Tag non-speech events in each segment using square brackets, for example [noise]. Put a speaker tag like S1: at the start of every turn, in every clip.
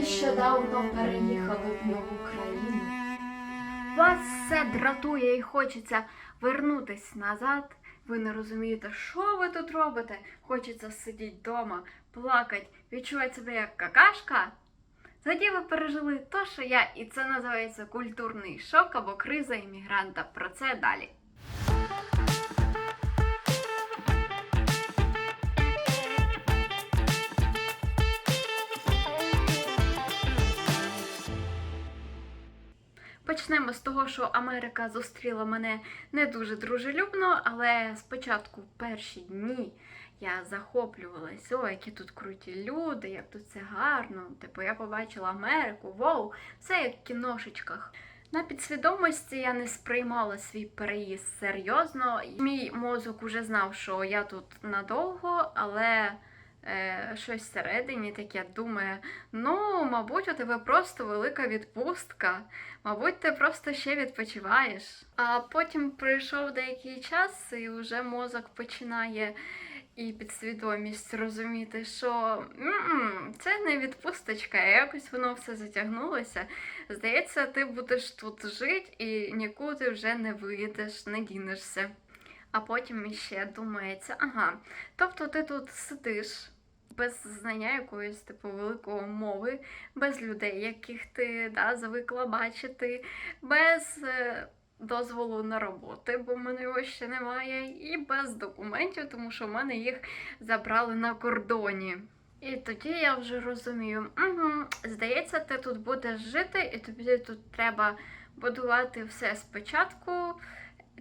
S1: нещодавно переїхали в нову країну. Вас все дратує і хочеться вернутись назад. Ви не розумієте, що ви тут робите. Хочеться сидіти вдома, плакати, відчувати себе як какашка. Тоді ви пережили то, що я, і це називається культурний шок або криза іммігранта. Про це далі. Почнемо з того, що Америка зустріла мене не дуже дружелюбно, але спочатку перші дні я захоплювалась, о, які тут круті люди, як тут це гарно. Типу, я побачила Америку, вау, все як в кіношечках. На підсвідомості я не сприймала свій переїзд серйозно. Мій мозок уже знав, що я тут надовго, але щось всередині таке думає: ну, мабуть, у тебе просто велика відпустка. Мабуть, ти просто ще відпочиваєш. А потім пройшов деякий час, і вже мозок починає і підсвідомість розуміти, що «М-м, це не відпусточка, а якось воно все затягнулося. Здається, ти будеш тут жити і нікуди вже не вийдеш, не дінешся. А потім іще думається, ага, тобто ти тут сидиш. Без знання якоїсь типу великої мови, без людей, яких ти да, звикла бачити, без е, дозволу на роботи, бо в мене його ще немає, і без документів, тому що в мене їх забрали на кордоні. І тоді я вже розумію, угу, здається, ти тут будеш жити, і тобі тут треба будувати все спочатку,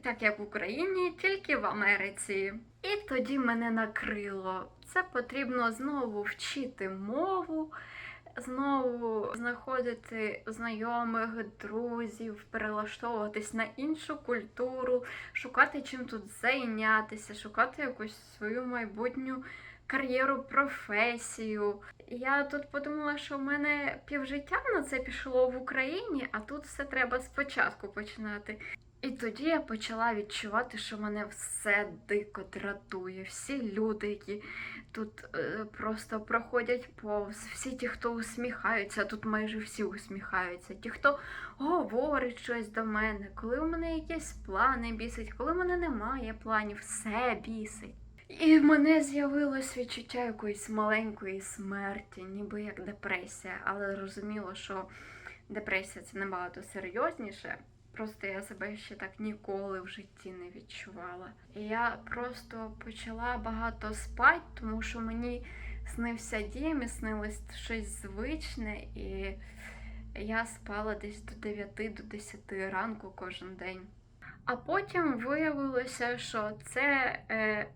S1: так як в Україні, тільки в Америці. І тоді мене накрило. Це потрібно знову вчити мову, знову знаходити знайомих, друзів, перелаштовуватись на іншу культуру, шукати чим тут зайнятися, шукати якусь свою майбутню кар'єру, професію. Я тут подумала, що в мене півжиття на це пішло в Україні, а тут все треба спочатку починати. І тоді я почала відчувати, що мене все дико дратує. Всі люди, які тут е, просто проходять повз, всі ті, хто усміхаються, тут майже всі усміхаються. Ті, хто говорить щось до мене, коли у мене якісь плани бісить, коли в мене немає планів, все бісить. І в мене з'явилось відчуття якоїсь маленької смерті, ніби як депресія, але зрозуміло, що депресія це набагато серйозніше. Просто я себе ще так ніколи в житті не відчувала. І я просто почала багато спати, тому що мені снився дім і снилось щось звичне, і я спала десь до 9 до 10 ранку кожен день. А потім виявилося, що це е,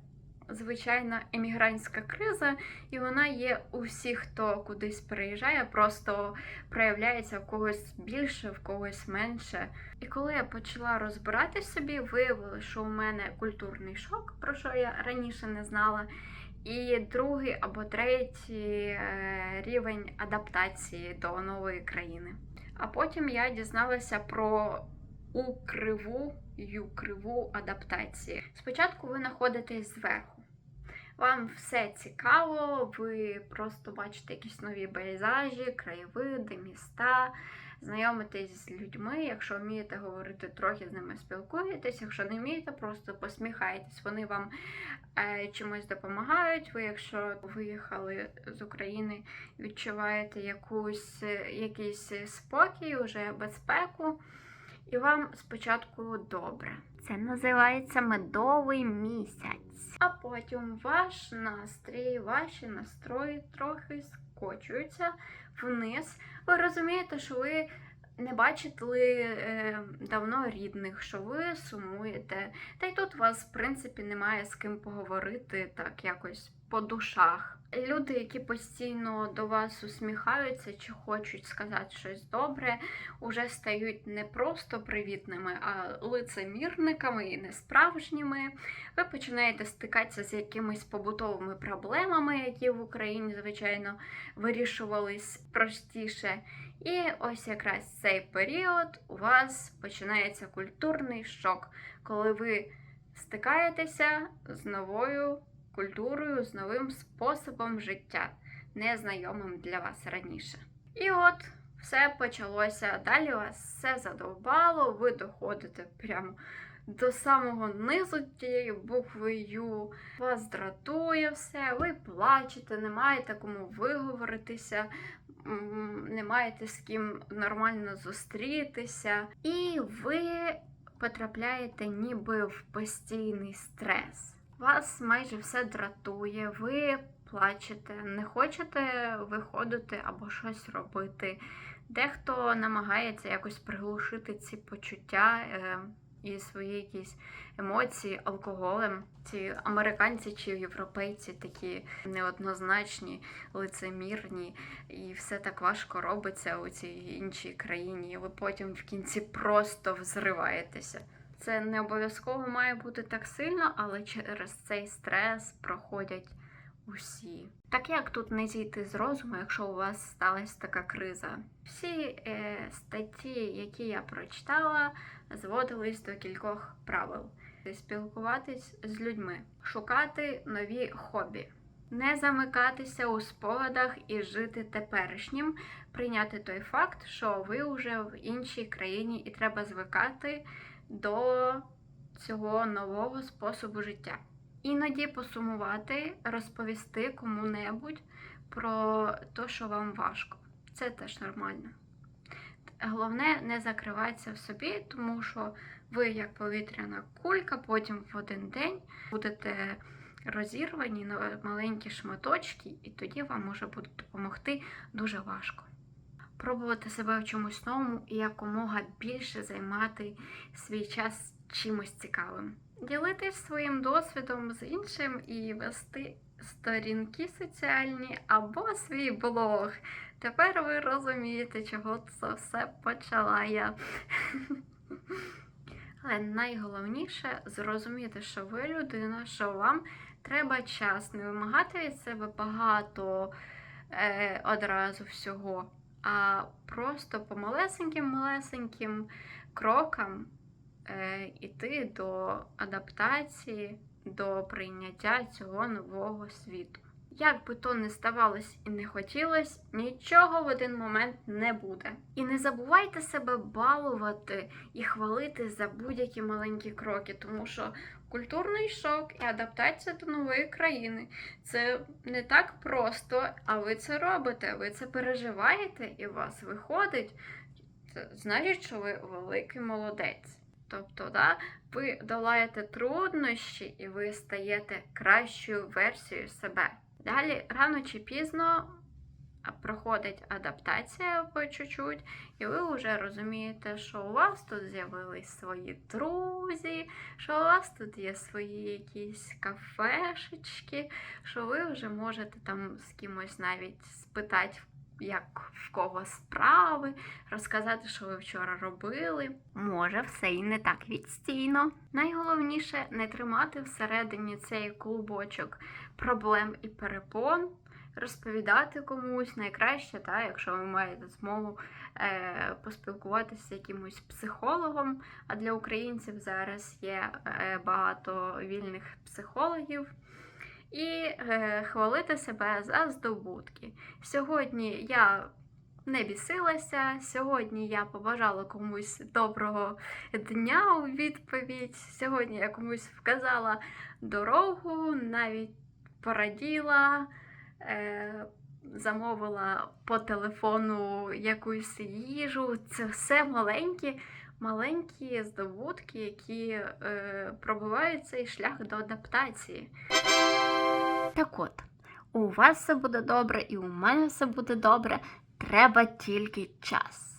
S1: звичайна емігрантська криза, і вона є у всіх, хто кудись переїжджає, просто проявляється в когось більше, в когось менше. І коли я почала розбиратись собі, виявилося, що у мене культурний шок, про що я раніше не знала. І другий або третій е, рівень адаптації до нової країни. А потім я дізналася про у криву ю криву адаптації. Спочатку ви знаходитесь зверху. Вам все цікаво, ви просто бачите якісь нові пейзажі, краєвиди, міста, знайомитесь з людьми. Якщо вмієте говорити, трохи з ними спілкуєтесь. Якщо не вмієте, просто посміхаєтесь. Вони вам е, чимось допомагають. Ви, якщо виїхали з України, відчуваєте якусь, якийсь спокій, уже безпеку, і вам спочатку добре. Це називається медовий місяць. А потім ваш настрій, ваші настрої трохи скочуються вниз. Ви розумієте, що ви не бачили е, давно рідних, що ви сумуєте. Та й тут у вас, в принципі, немає з ким поговорити так якось по душах. Люди, які постійно до вас усміхаються чи хочуть сказати щось добре, уже стають не просто привітними, а лицемірниками і несправжніми. Ви починаєте стикатися з якимись побутовими проблемами, які в Україні, звичайно, вирішувались простіше. І ось якраз цей період у вас починається культурний шок, коли ви стикаєтеся з новою культурою, з новим способом життя, незнайомим для вас раніше. І от все почалося. Далі вас все задовбало, ви доходите прямо до самого низу тієї букви Ю. Вас дратує все, ви плачете, не маєте кому виговоритися, не маєте з ким нормально зустрітися. І ви потрапляєте ніби в постійний стрес. Вас майже все дратує, ви плачете, не хочете виходити або щось робити. Дехто намагається якось приглушити ці почуття е, і свої якісь емоції алкоголем. Ці американці чи європейці такі неоднозначні, лицемірні, і все так важко робиться у цій іншій країні. І ви потім в кінці просто взриваєтеся. Це не обов'язково має бути так сильно, але через цей стрес проходять усі. Так як тут не зійти з розуму, якщо у вас сталася така криза? Всі е, статті, які я прочитала, зводились до кількох правил: спілкуватись з людьми, шукати нові хобі, не замикатися у спогадах і жити теперішнім, прийняти той факт, що ви вже в іншій країні і треба звикати до цього нового способу життя. Іноді посумувати, розповісти кому-небудь про те, що вам важко. Це теж нормально. Головне не закриватися в собі, тому що ви, як повітряна кулька, потім в один день будете розірвані на маленькі шматочки, і тоді вам може бути допомогти дуже важко. Пробувати себе в чомусь новому і якомога більше займати свій час чимось цікавим. Ділитись своїм досвідом з іншим і вести сторінки соціальні або свій блог. Тепер ви розумієте, чого це все почала я. [laughs] Але найголовніше зрозуміти, що ви людина, що вам треба час, не вимагати від себе багато е, одразу всього, а просто по малесеньким-малесеньким крокам іти до адаптації, до прийняття цього нового світу. Як би то не ставалось і не хотілось, нічого в один момент не буде. І не забувайте себе балувати і хвалити за будь-які маленькі кроки, тому що культурний шок і адаптація до нової країни це не так просто, а ви це робите, ви це переживаєте і у вас виходить. Це значить, що ви великий молодець. Тобто, да, ви долаєте труднощі і ви стаєте кращою версією себе. Далі, рано чи пізно проходить адаптація по чуть-чуть, і ви вже розумієте, що у вас тут з'явились свої друзі, що у вас тут є свої якісь кафешечки, що ви вже можете там з кимось навіть спитати, як в кого справи, розказати, що ви вчора робили. Може, все і не так відстійно. Найголовніше не тримати всередині цей клубочок проблем і перепон, розповідати комусь найкраще, та, якщо ви маєте змогу е, поспілкуватися з якимось психологом. А для українців зараз є е, багато вільних психологів. І е, хвалити себе за здобутки. Сьогодні я не бісилася, сьогодні я побажала комусь доброго дня у відповідь. Сьогодні я комусь вказала дорогу, навіть пораділа, е, замовила по телефону якусь їжу. Це все маленькі, маленькі здобутки, які е, пробивають цей шлях до адаптації. Так от, у вас все буде добре, і у мене все буде добре. Треба тільки час.